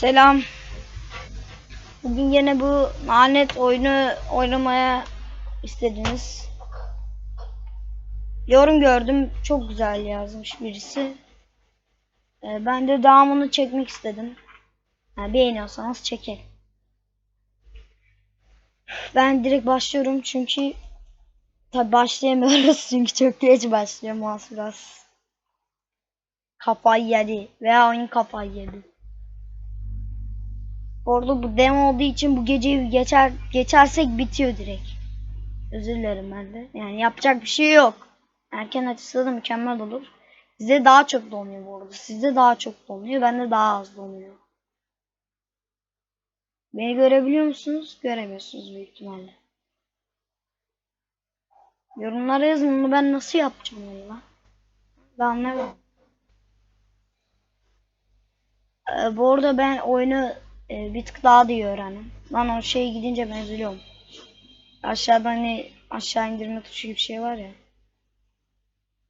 Selam. Bugün yine bu lanet oyunu oynamaya istediniz. Yorum gördüm. Çok güzel yazmış birisi. Ee, ben de devamını çekmek istedim. Yani beğeniyorsanız çekin. Ben direkt başlıyorum çünkü tabi başlayamıyoruz çünkü çok geç başlıyor mouse biraz. Kafayı yedi veya oyun kafayı yedi. Bu arada bu demo olduğu için bu geceyi geçer geçersek bitiyor direkt. Özür dilerim ben de. Yani yapacak bir şey yok. Erken açılsa da mükemmel olur. Sizde daha çok donuyor bu arada. Sizde daha çok donuyor. Bende daha az donuyor. Beni görebiliyor musunuz? Göremiyorsunuz büyük ihtimalle. Yorumlara yazın bunu ben nasıl yapacağım valla. Ben anlamıyorum. Ee, bu arada ben oyunu e, bir tık daha da iyi öğrendim. Lan o şeye gidince ben üzülüyorum. Aşağıda hani aşağı indirme tuşu gibi bir şey var ya.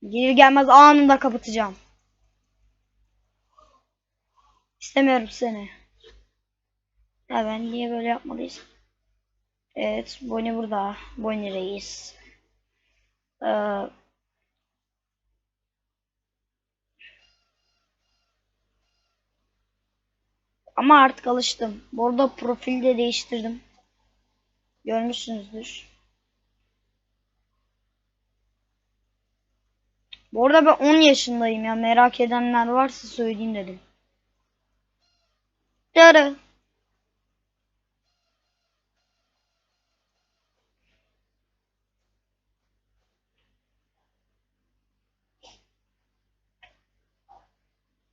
Gelir gelmez anında kapatacağım. İstemiyorum seni. Ya ben niye böyle yapmalıyız? Evet, Bonnie burada. Bonnie reis. Ee, ama artık alıştım. Bu arada profili de değiştirdim. Görmüşsünüzdür. Bu arada ben 10 yaşındayım ya. Merak edenler varsa söyleyeyim dedim. Darı.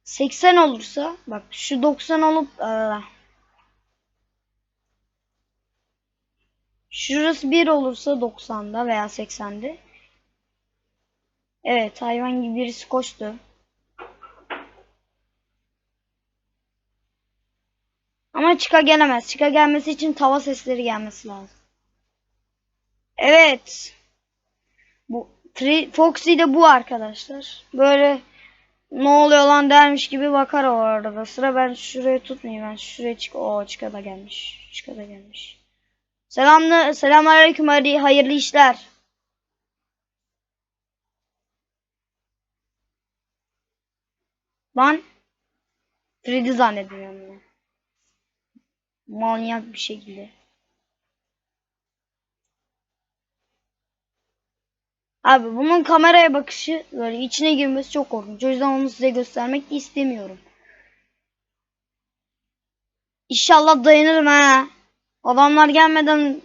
Seksen olursa bak şu 90 olup aa, şurası 1 olursa 90'da veya 80'de Evet hayvan gibi birisi koştu. Ama çıka gelemez. Çıka gelmesi için tava sesleri gelmesi lazım. Evet. Bu Foxy de bu arkadaşlar. Böyle ne oluyor lan dermiş gibi bakar o arada. Sıra ben şuraya tutmayayım. Ben şuraya çık. O çıka da gelmiş. Çıka da gelmiş. Selamlı, selamünaleyküm hadi hayırlı işler. Lan Freddy zannediyorum ya. Manyak bir şekilde. Abi bunun kameraya bakışı böyle içine girmesi çok korkunç. O yüzden onu size göstermek istemiyorum. İnşallah dayanırım ha. Adamlar gelmeden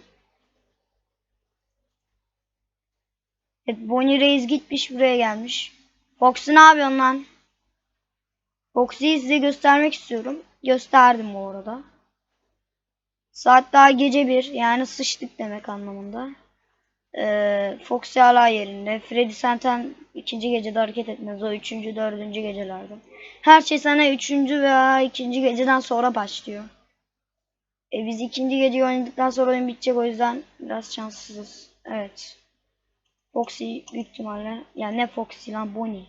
Evet Bonnie Reis gitmiş buraya gelmiş. Foxy ne yapıyorsun lan? Foxy'yi size göstermek istiyorum. Gösterdim bu arada. Saat daha gece bir. Yani sıçtık demek anlamında. Ee, Foxy hala yerinde. Freddy zaten ikinci gecede hareket etmez. O üçüncü, dördüncü gecelerde. Her şey sana üçüncü veya ikinci geceden sonra başlıyor. E, biz ikinci geceyi oynadıktan sonra oyun bitecek. O yüzden biraz şanssızız. Evet. Foxy büyük ihtimalle. Yani ne Foxy lan Bonnie.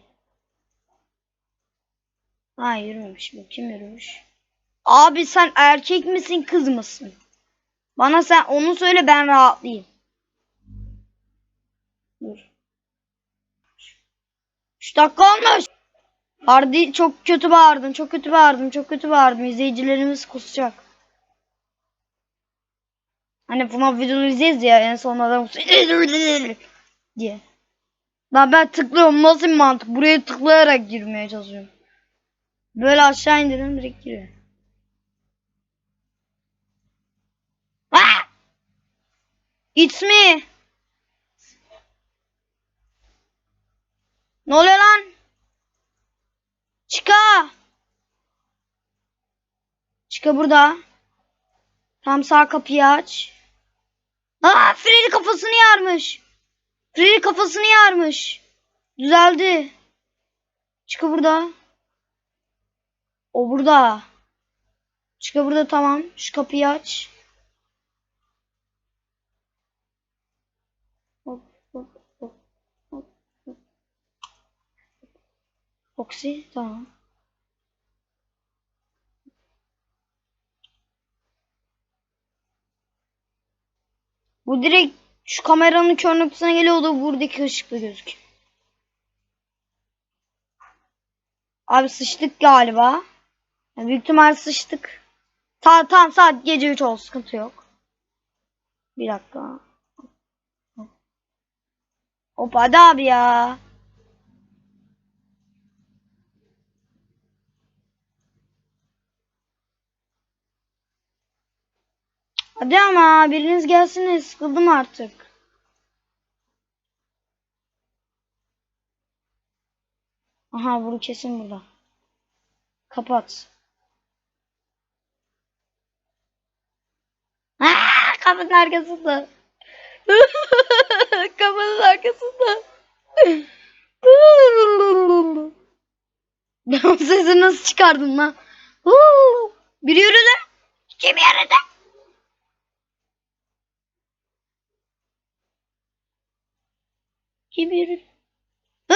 Ha yürümüş bu. Kim yürümüş? Abi sen erkek misin kız mısın? Bana sen onu söyle ben rahatlayayım. 3 dakika olmuş. Hardi çok kötü bağırdın. Çok kötü bağırdın. Çok kötü bağırdım. İzleyicilerimiz kusacak. Hani buna video izleyeceğiz ya en son adam diye. Lan ben tıklıyorum. Nasıl bir mantık? Buraya tıklayarak girmeye çalışıyorum. Böyle aşağı indirin direkt giriyor. It's me. Ne oluyor lan? Çıka. Çıka burada. Tam sağ kapıyı aç. Aa, Freddy kafasını yarmış. Freddy kafasını yarmış. Düzeldi. Çıka burada. O burada. Çıka burada tamam. Şu kapıyı aç. Oksi tamam. Bu direkt şu kameranın kör noktasına geliyor da buradaki ışıkla gözüküyor. Abi sıçtık galiba. Yani büyük ihtimal sıçtık. Ta tam saat gece 3 oldu sıkıntı yok. Bir dakika. Hop hadi abi ya. Hadi ama biriniz gelsin sıkıldım artık. Aha bunu kesin burada. Kapat. Aa, kapının arkasında. kapının arkasında. ben o sesi nasıl çıkardım lan? Biri yürüdü. Kim yürüdü? Yürüdü? Hı?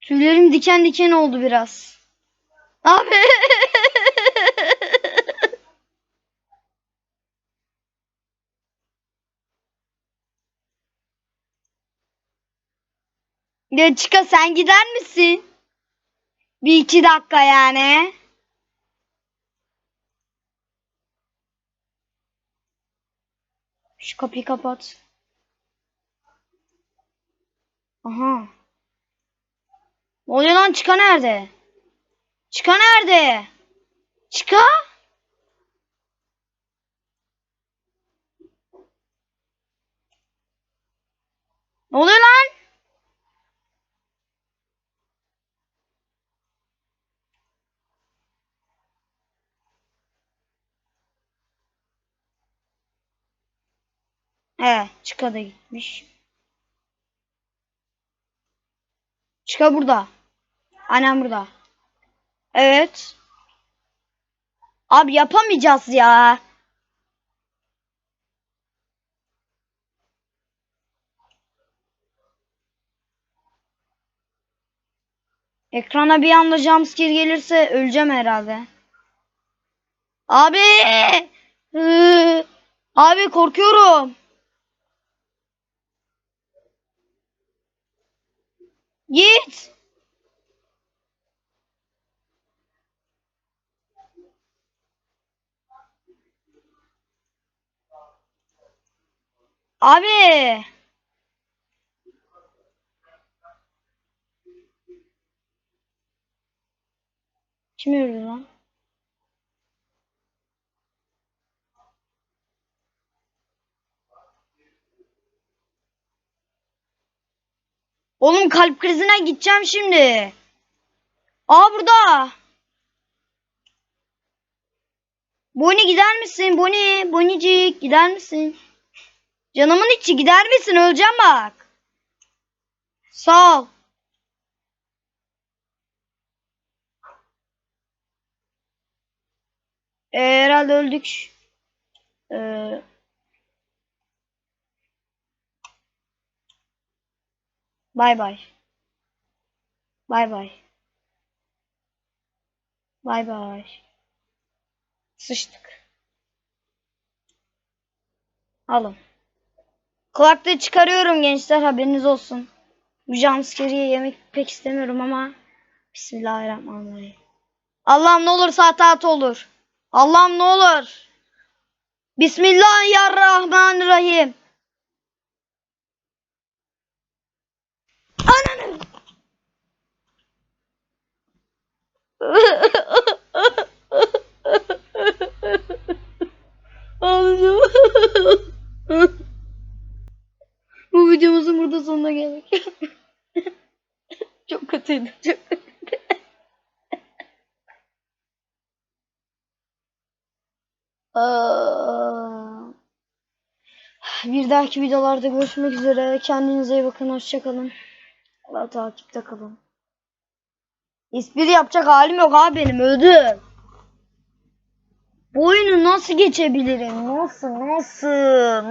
Tüylerim diken diken oldu biraz. Abi. ya Çıka sen gider misin? Bir iki dakika yani. Şu kapıyı kapat. Aha. Ne oluyor lan çıka nerede? Çıka nerede? Çıka? Ne oluyor lan? He, çıka da gitmiş. Çıka burada. Annem burada. Evet. Abi yapamayacağız ya. Ekrana bir anda jumpscare gelirse öleceğim herhalde. Abi! Abi korkuyorum. Git. Abi. Kim yürüdü lan? Oğlum kalp krizine gideceğim şimdi. Aa burada. Boni gider misin? Boni, Bonicik gider misin? Canımın içi gider misin? Öleceğim bak. Sağ ol. Ee, herhalde öldük. Ee, bay bay. Bay bay. Bay bay. Sıçtık. Alın. Kulaklığı çıkarıyorum gençler haberiniz olsun. Bu jumpscare'i yemek pek istemiyorum ama Bismillahirrahmanirrahim. Allah'ım ne olur saat olur. Allah'ım ne olur. Bismillahirrahmanirrahim. Ananı. Ağlayacağım. Bu videomuzun burada sonuna geldik. çok kötüydü. Çok. Bir dahaki videolarda görüşmek üzere. Kendinize iyi bakın. Hoşçakalın. Allah takipte kalın. İspiri yapacak halim yok abi benim. Öldüm. Bu oyunu nasıl geçebilirim? Nasıl? Nasıl?